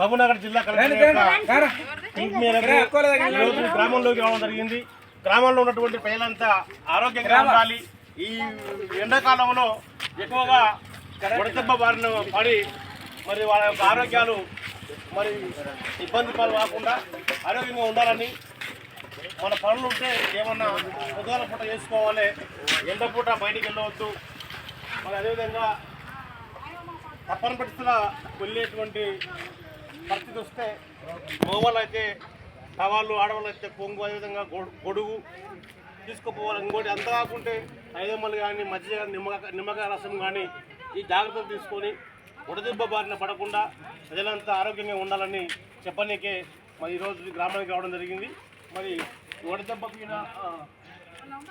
మహబూబ్నగర్ జిల్లా కలెక్టర్ పిలుపు మేరకు ఈరోజు గ్రామంలోకి రావడం జరిగింది. గ్రామంలో ఉన్నటువంటి ప్రజలంతా ఆరోగ్యంగా ఉండాలి. ఈ ఎండాకాలంలో ఎక్కువగా వడదెబ్బ బారిన పడి మరి వాళ్ళ యొక్క ఆరోగ్యాలు మరి ఇబ్బంది పాలు కాకుండా ఆరోగ్యంగా ఉండాలని మన పనులు ఉంటే ఏమన్నా పొద్దుగాల పూట చేసుకోవాలి. ఎండ పూట బయటికి వెళ్ళవద్దు. మరి అదేవిధంగా తప్పని పరిస్థితుల వెళ్ళేటువంటి పరిస్థితి వస్తే మగవాళ్ళు అయితే టవాళ్ళు ఆడవాళ్ళు అయితే పొంగు అదేవిధంగా గొడు- గొడుగు తీసుకుపోవాలి. ఇంకోటి అంత కాకుంటే ఐదమ్మలు కానీ మజ్జిగ కానీ నిమ్మకాయ నిమ్మకాయ రసం కానీ ఈ జాగ్రత్తలు తీసుకొని ఉడదెబ్బ బారిన పడకుండా ప్రజలంతా ఆరోగ్యంగా ఉండాలని చెప్పనీకే మరి ఈరోజు గ్రామానికి రావడం జరిగింది. మరి ఈ వడదెబ్బ మీద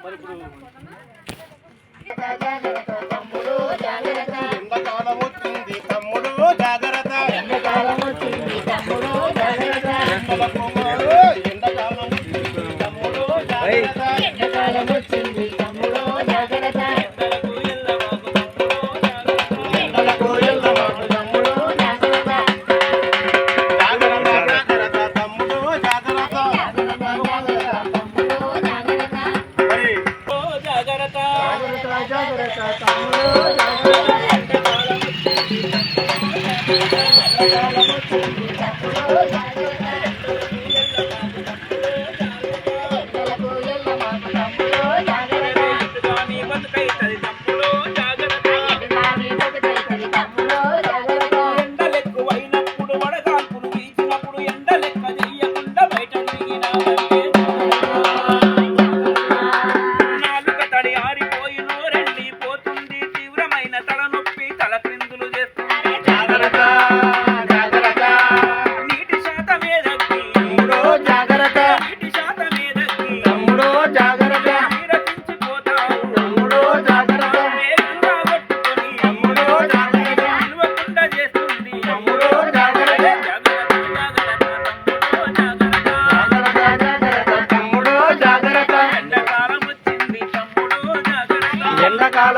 మరి ఇప్పుడు జాగ్రత్త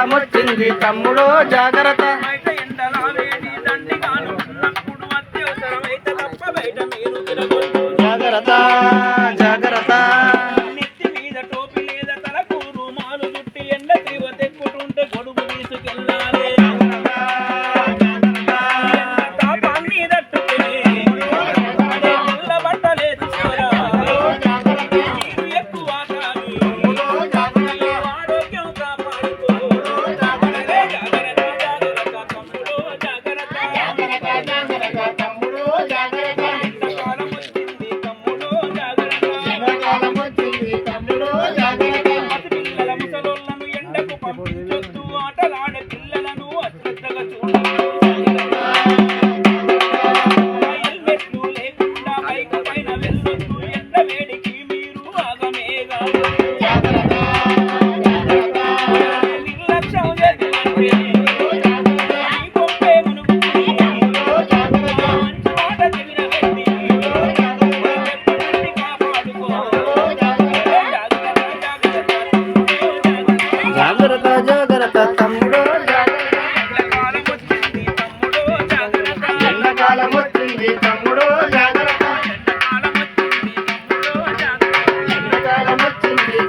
ఎండాకాలం వచ్చింది తమ్ముడు జాగ్రత్త.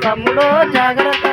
తమ్ముడో జాగ్రత్త.